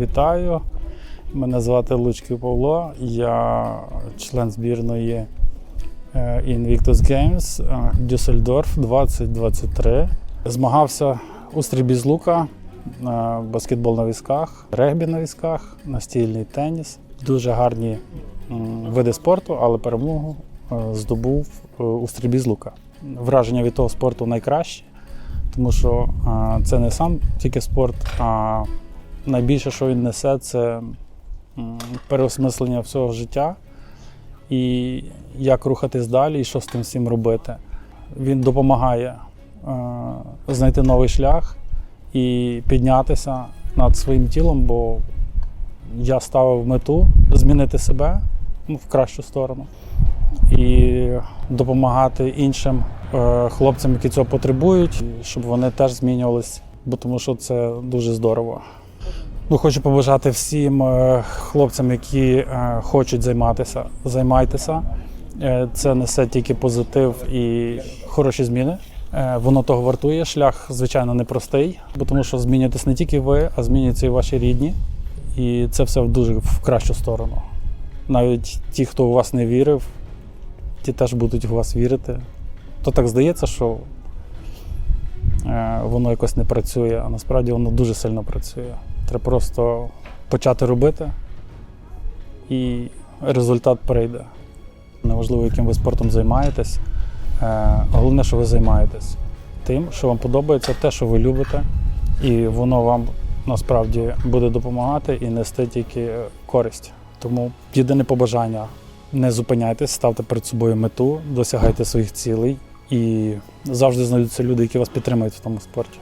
Вітаю. Мене звати Лучків Павло. Я член збірної е, Invictus Games е, Дюссельдорф 2023. Змагався у стрільбі з лука, е, баскетбол на візках, регбі на візках, настільний теніс. Дуже гарні види спорту, але перемогу здобув у стрільбі з лука. Враження від того спорту найкраще, тому що це не сам тільки спорт, а найбільше, що він несе, це переосмислення всього життя і як рухатись далі, і що з тим всім робити. Він допомагає е, знайти новий шлях і піднятися над своїм тілом, бо я ставив мету змінити себе ну, в кращу сторону і допомагати іншим е, хлопцям, які цього потребують, щоб вони теж змінювались, бо тому що це дуже здорово. Ну, хочу побажати всім е, хлопцям, які е, хочуть займатися, займайтеся. Е, Це несе тільки позитив і хороші зміни. Воно того вартує. Шлях, звичайно, непростий, бо тому що змінюєтесь не тільки ви, а змінюються і ваші рідні. І це все в дуже в кращу сторону. Навіть ті, хто у вас не вірив, ті теж будуть в вас вірити. То так здається, що воно якось не працює, а насправді воно дуже сильно працює. Треба просто почати робити, і результат прийде. Неважливо, яким ви спортом займаєтесь. е, Головне, що ви займаєтесь тим, що вам подобається, те, що ви любите, і воно вам насправді буде допомагати і нести тільки користь. Тому єдине побажання не зупиняйтесь, ставте перед собою мету, досягайте своїх цілей і завжди знайдуться люди, які вас підтримують в тому спорті.